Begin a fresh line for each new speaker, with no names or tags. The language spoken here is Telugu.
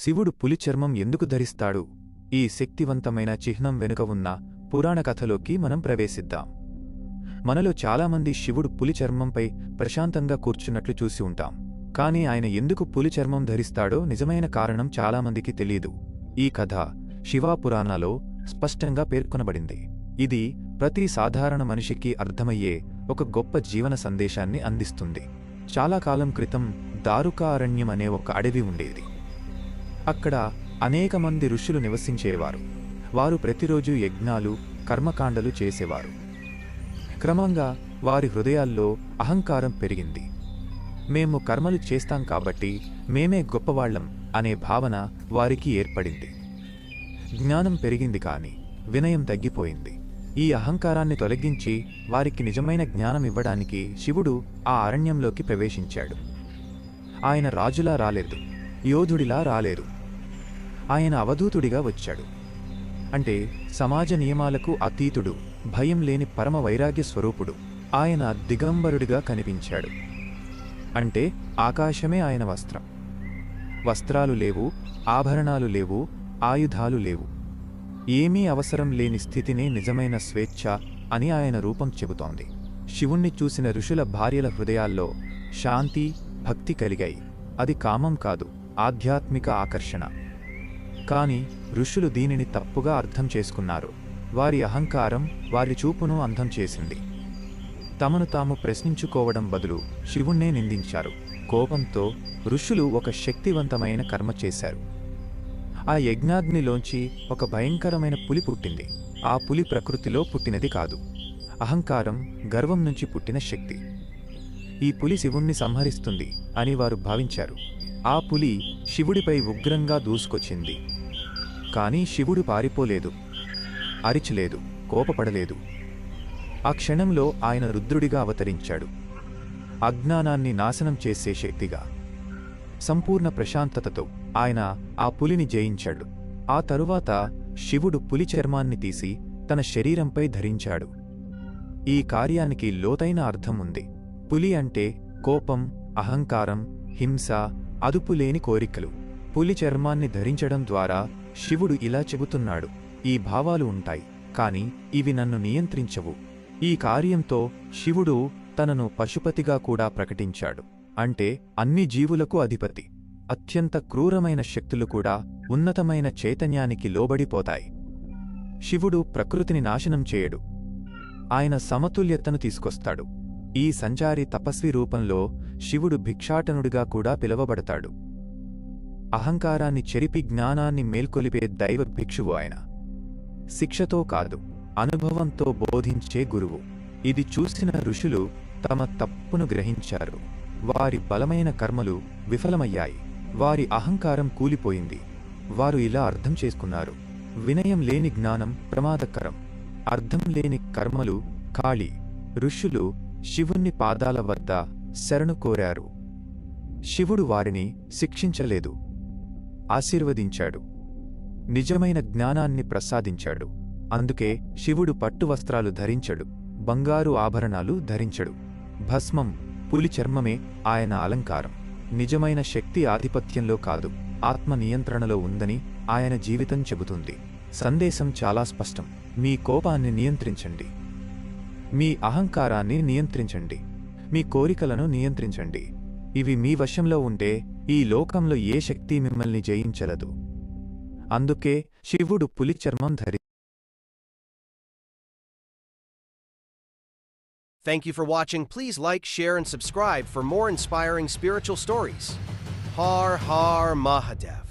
శివుడు పులి చర్మం ఎందుకు ధరిస్తాడు? ఈ శక్తివంతమైన చిహ్నం వెనుక ఉన్న పురాణ కథలోకి మనం ప్రవేశిద్దాం. మనలో చాలామంది శివుడు పులి చర్మంపై ప్రశాంతంగా కూర్చున్నట్లు చూసి ఉంటాం. కాని ఆయన ఎందుకు పులి చర్మం ధరిస్తాడో నిజమైన కారణం చాలామందికి తెలియదు ఈ కథ శివాపురాణాలో స్పష్టంగా పేర్కొనబడింది. ఇది ప్రతి సాధారణ మనిషికి అర్థమయ్యే ఒక గొప్ప జీవన సందేశాన్ని అందిస్తుంది. చాలా కాలం క్రితం దారుకా అరణ్యం అనే ఒక అడవి ఉండేది. అక్కడ అనేక మంది ఋషులు నివసించేవారు. వారు ప్రతిరోజు యజ్ఞాలు కర్మకాండలు చేసేవారు. క్రమంగా వారి హృదయాల్లో అహంకారం పెరిగింది. మేము కర్మలు చేస్తాం కాబట్టి మేమే గొప్పవాళ్ళం అనే భావన వారికి ఏర్పడింది. జ్ఞానం పెరిగింది కానీ వినయం తగ్గిపోయింది. ఈ అహంకారాన్ని తొలగించి వారికి నిజమైన జ్ఞానం ఇవ్వడానికి శివుడు ఆ అరణ్యంలోకి ప్రవేశించాడు. ఆయన రాజులా రాలేదు యోధుడిలా రాలేదు ఆయన అవధూతుడిగా వచ్చాడు. అంటే సమాజ నియమాలకు అతీతుడు భయం లేని పరమ వైరాగ్య స్వరూపుడు. ఆయన దిగంబరుడిగా కనిపించాడు. అంటే ఆకాశమే ఆయన వస్త్రం. వస్త్రాలు లేవు ఆభరణాలు లేవు ఆయుధాలు లేవు. ఏమీ అవసరం లేని స్థితినే నిజమైన స్వేచ్ఛ అని ఆయన రూపం చెబుతోంది. శివుణ్ణి చూసిన ఋషుల భార్యల హృదయాల్లో శాంతి భక్తి కలిగాయి. అది కామం కాదు ఆధ్యాత్మిక ఆకర్షణ. కాని ఋషులు దీనిని తప్పుగా అర్థం చేసుకున్నారు. వారి అహంకారం వారి చూపును అంధం చేసింది. తమను తాము ప్రశ్నించుకోవడం బదులు శివుణ్ణే నిందించారు. కోపంతో ఋషులు ఒక శక్తివంతమైన కర్మ చేశారు. ఆ యజ్ఞాగ్నిలోంచి ఒక భయంకరమైన పులి పుట్టింది. ఆ పులి ప్రకృతిలో పుట్టినది కాదు. అహంకారం గర్వం నుంచి పుట్టిన శక్తి. ఈ పులి శివుణ్ణి సంహరిస్తుంది అని వారు భావించారు. ఆ పులి శివుడిపై ఉగ్రంగా దూసుకొచ్చింది. కానీ శివుడు పారిపోలేదు. అరిచలేదు కోపపడలేదు. ఆ క్షణంలో ఆయన రుద్రుడిగా అవతరించాడు. అజ్ఞానాన్ని నాశనం చేసే శక్తిగా. సంపూర్ణ ప్రశాంతతతో ఆయన ఆ పులిని జయించాడు. ఆ తరువాత శివుడు పులి చర్మాన్ని తీసి తన శరీరంపై ధరించాడు. ఈ కార్యానికి లోతైన అర్థం ఉంది. పులి అంటే కోపం అహంకారం హింస అదుపులేని కోరికలు. పులి చర్మాన్ని ధరించడం ద్వారా శివుడు ఇలా చెబుతున్నాడు ఈ భావాలు ఉంటాయి కాని ఇవి నన్ను నియంత్రించవు. ఈ కార్యంతో శివుడు తనను పశుపతిగా కూడా ప్రకటించాడు. అంటే అన్ని జీవులకు అధిపతి. అత్యంత క్రూరమైన శక్తులు కూడా ఉన్నతమైన చైతన్యానికి లోబడిపోతాయి. శివుడు ప్రకృతిని నాశనం చేయడు. ఆయన సమతుల్యతను తీసుకొస్తాడు. ఈ సంచారి తపస్వి రూపంలో శివుడు భిక్షాటనుడిగా కూడా పిలువబడతాడు. అహంకారాన్ని చెరిపి జ్ఞానాన్ని మేల్కొలిపే దైవ భిక్షువు ఆయన. శిక్షతో కాదు అనుభవంతో బోధించే గురువు. ఇది చూసిన ఋషులు తమ తప్పును గ్రహించారు. వారి బలమైన కర్మలు విఫలమయ్యాయి. వారి అహంకారం కూలిపోయింది. వారు ఇలా అర్థం చేసుకున్నారు. వినయం లేని జ్ఞానం ప్రమాదకరం. అర్థం లేని కర్మలు ఖాళీ. ఋషులు శివుణ్ణి పాదాల వద్ద శరణు కోరారు. శివుడు వారిని శిక్షించలేదు. ఆశీర్వదించాడు. నిజమైన జ్ఞానాన్ని ప్రసాదించాడు. అందుకే శివుడు పట్టు వస్త్రాలు ధరించడు బంగారు ఆభరణాలు ధరించడు. భస్మం పులి చర్మమే ఆయన అలంకారం. నిజమైన శక్తి ఆధిపత్యంలో కాదు ఆత్మ నియంత్రణలో ఉందని ఆయన జీవితం చెబుతుంది. సందేశం చాలా స్పష్టం. మీ కోపాన్ని నియంత్రించండి. మీ అహంకారాన్ని నియంత్రించండి. మీ కోరికలను నియంత్రించండి. ఇవి మీ వశంలో ఉంటే ఈ లోకంలో ఏ శక్తి మిమ్మల్ని జయించలదు అందుకే శివుడు పులి చర్మం ధరి
Thank you for watching. Please like, share, and subscribe for more inspiring spiritual stories. Har Har Mahadev.